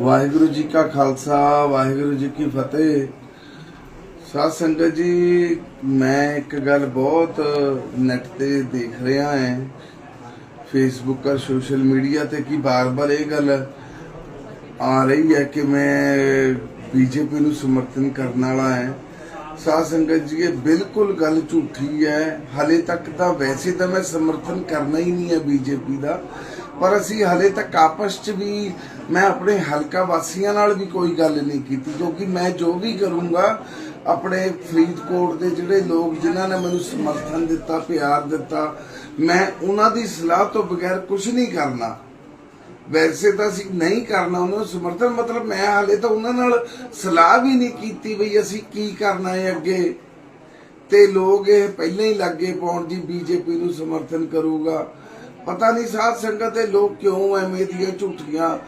ਵਾਹਿਗੁਰੂ ਜੀ ਕਾ ਖਾਲਸਾ, ਵਾਹਿਗੁਰੂ ਜੀ ਕੀ ਫਤਿਹ। ਸਾਧ ਸੰਗਤ ਜੀ, ਮੈਂ ਇੱਕ ਗੱਲ ਬਹੁਤ ਨੈਟ ਤੇ ਦੇਖ ਰਿਹਾ ਹਾਂ ਫੇਸਬੁੱਕ ਔਰ ਸੋਸ਼ਲ ਮੀਡੀਆ ਤੇ ਕਿ ਬਾਰ-ਬਾਰ ਇਹ ਗੱਲ ਆ ਰਹੀ ਹੈ ਕਿ ਮੈਂ ਬੀਜੇਪੀ ਨੂੰ ਸਮਰਥਨ ਕਰਨ ਵਾਲਾ ਹੈ ਸਾਧ ਸੰਗਤ ਜੀ, ਇਹ ਬਿਲਕੁਲ ਗੱਲ ਝੂਠੀ ਹੈ। ਹਲੇ ਤੱਕ ਤਾਂ ਵੈਸੇ ਤਾਂ ਮੈਂ ਸਮਰਥਨ ਕਰਨਾ ਹੀ ਨਹੀਂ ਹੈ ਬੀਜੇਪੀ ਦਾ। ਪਰ ਅਸੀਂ ਹਲੇ ਤੱਕ ਆਪਸ 'ਚ ਵੀ, ਮੈਂ ਆਪਣੇ ਹਲਕਾ ਵਾਸੀਆਂ ਨਾਲ ਵੀ ਕੋਈ ਗੱਲ ਨਹੀਂ ਕੀਤੀ ਕਿਉਂਕਿ ਮੈਂ ਜੋ ਵੀ ਕਰੂੰਗਾ, ਆਪਣੇ ਫਰੀਦਕੋਟ ਦੇ ਜਿਹੜੇ ਲੋਕ ਜਿਨ੍ਹਾਂ ਨੇ ਮੈਨੂੰ ਸਮਰਥਨ ਦਿੱਤਾ, ਪਿਆਰ ਦਿੱਤਾ, ਮੈਂ ਉਹਨਾਂ ਦੀ ਸਲਾਹ ਤੋਂ ਬਗੈਰ ਕੁਝ ਨਹੀਂ ਕਰਨਾ। ਵੈਸੇ ਤਾਂ ਅਸੀਂ ਨਹੀਂ ਕਰਨਾ, ਉਹਨਾਂ ਨੂੰ ਸਮਰਥਨ, ਮਤਲਬ ਮੈਂ ਹਾਲੇ ਤਾਂ ਉਹਨਾਂ ਨਾਲ ਸਲਾਹ ਵੀ ਨਹੀਂ ਕੀਤੀ ਬਈ ਅਸੀਂ ਕੀ ਕਰਨਾ ਹੈ ਅੱਗੇ। ਤੇ ਲੋਕ ਇਹ ਪਹਿਲਾਂ ਹੀ ਲੱਗੇ ਪਾਉਣ ਜੀ ਬੀਜੇਪੀ ਨੂੰ ਸਮਰਥਨ ਕਰੂਗਾ। ਪਤਾ ਨਹੀਂ ਸਾਧ ਸੰਗਤ ਦੇ ਲੋਕ ਕਿਉਂ ਐਵੇਂ ਦੀਆਂ ਝੂਠੀਆਂ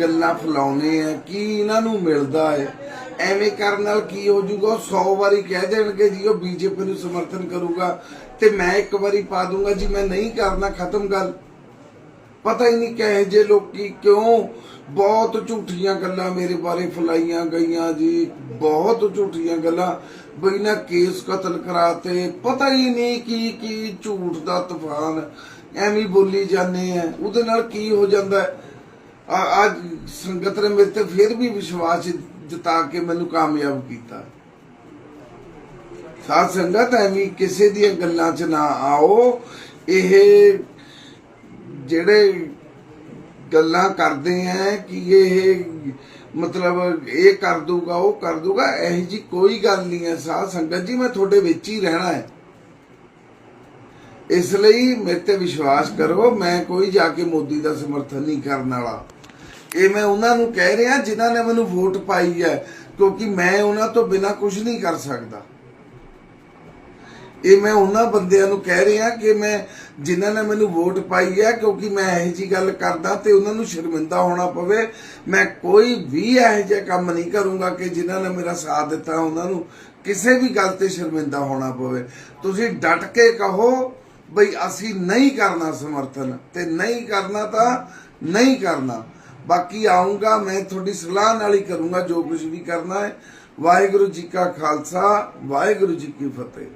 ਗੱਲਾਂ ਫਲਾਉਨੇ ਆ, ਕੀ ਇਹਨਾਂ ਨੂੰ ਮਿਲਦਾ ਹੈ? ਐਵੇਂ ਕਰਨ ਨਾਲ ਕੀ ਹੋ ਜਾਊਗਾ? 100 ਵਾਰੀ ਕਹਿ ਦੇਣਗੇ ਜੀ, ਉਹ ਬੀਜੇਪੀ ਨੂੰ ਸਮਰਥਨ ਕਰੂਗਾ ਤੇ ਮੈਂ ਇੱਕ ਵਾਰੀ ਪਾ ਦੂੰਗਾ ਜੀ, ਮੈਂ ਨਹੀਂ ਕਰਨਾ, ਖਤਮ ਗੱਲ ਪਤਾ ਹੀ ਨਹੀਂ ਕਹੇ ਜੇ ਲੋਕੀ ਕਿਉਂ ਬਹੁਤ ਝੂਠੀਆਂ ਗੱਲਾਂ ਮੇਰੇ ਬਾਰੇ ਫਲਾਈਆਂ ਗਈਆਂ ਜੀ, ਬਹੁਤ ਝੂਠੀਆਂ ਗੱਲਾਂ। ਬਈ ਨਾ ਕੇਸ ਕਤਲ ਕਰਾਤੇ, ਪਤਾ ਹੀ ਨਹੀਂ ਕੀ ਕੀ ਝੂਠ ਦਾ ਤੂਫਾਨ। ਐਵੇਂ ਬੋਲੀ ਜਾਂਦੇ ਆ। ਉਹਦੇ ਨਾਲ ਕੀ ਹੋ ਜਾਂਦਾ ਆ- ਅੱਜ ਸੰਗਤ ਨੇ ਮੇਰੇ ਤੇ ਫਿਰ ਵੀ ਵਿਸ਼ਵਾਸ ਜਤਾ ਕੇ ਮੈਨੂੰ ਕਾਮਯਾਬ ਕੀਤਾ। ਸਾਧ ਸੰਗਤ, ਐਵੇਂ ਕਿਸੇ ਦੀਆਂ ਗੱਲਾਂ 'ਚ ਨਾ ਆਓ। ਇਹ ਜਿਹੜੇ ਗੱਲਾਂ ਕਰਦੇ ਆ ਕਿ ਇਹ ਮਤਲਬ ਇਹ ਕਰ ਦੂਗਾ ਉਹ ਕਰ ਦੂਗਾ ਇਹ ਜੀ ਕੋਈ ਗੱਲ ਨਹੀਂ ਹੈ। ਸਾਧ ਸੰਗਤ ਜੀ, ਮੈਂ ਤੁਹਾਡੇ ਵਿੱਚ ਹੀ ਰਹਿਣਾ ਹੈ। ਇਸ ਲਈ ਮੇਰੇ ਤੇ ਵਿਸ਼ਵਾਸ ਕਰੋ, ਮੈਂ ਕੋਈ ਜਾ ਕੇ ਮੋਦੀ ਦਾ ਸਮਰਥਨ ਨਹੀਂ ਕਰਨ ਵਾਲਾ। ਇਹ ਮੈਂ ਉਹਨਾਂ ਨੂੰ ਕਹਿ ਰਿਹਾ ਜਿਨ੍ਹਾਂ ਨੇ ਮੈਨੂੰ ਵੋਟ ਪਾਈ ਹੈ, ਕਿਉਂਕਿ ਮੈਂ ਉਹਨਾਂ ਤੋਂ ਬਿਨਾ ਕੁਝ ਨਹੀਂ ਕਰ ਸਕਦਾ। ਇਹ ਮੈਂ ਉਹਨਾਂ ਬੰਦਿਆਂ ਨੂੰ ਕਹਿ ਰਿਹਾ ਕਿ ਮੈਂ, ਜਿਨ੍ਹਾਂ ਨੇ ਮੈਨੂੰ ਵੋਟ ਪਾਈ ਹੈ, ਕਿਉਂਕਿ ਮੈਂ ਇਹੋ ਜੀ ਗੱਲ ਕਰਦਾ ਤੇ ਉਹਨਾਂ ਨੂੰ ਸ਼ਰਮਿੰਦਾ ਹੋਣਾ ਪਵੇ, ਮੈਂ ਕੋਈ ਵੀ ਇਹ ਜਿਹਾ ਕੰਮ ਨਹੀਂ ਕਰੂੰਗਾ ਕਿ ਜਿਨ੍ਹਾਂ ਨੇ ਮੇਰਾ ਸਾਥ ਦਿੱਤਾ, ਉਹਨਾਂ ਨੂੰ ਕਿਸੇ ਵੀ ਗੱਲ ਤੇ ਸ਼ਰਮਿੰਦਾ ਹੋਣਾ ਪਵੇ। ਤੁਸੀਂ ਡਟ ਕੇ ਕਹੋ ਬਈ ਅਸੀਂ ਨਹੀਂ ਕਰਨਾ ਸਮਰਥਨ ਤੇ ਨਹੀਂ ਕਰਨਾ ਤਾਂ ਨਹੀਂ ਕਰਨਾ। ਬਾਕੀ ਆਉਂਗਾ, ਮੈਂ ਤੁਹਾਡੀ ਸਲਾਹ ਨਾਲ ਹੀ ਕਰੂੰਗਾ ਜੋ ਕੁਝ ਵੀ ਕਰਨਾ ਹੈ। ਵਾਹਿਗੁਰੂ ਜੀ ਕਾ ਖਾਲਸਾ, ਵਾਹਿਗੁਰੂ ਜੀ ਕੀ ਫਤਿਹ।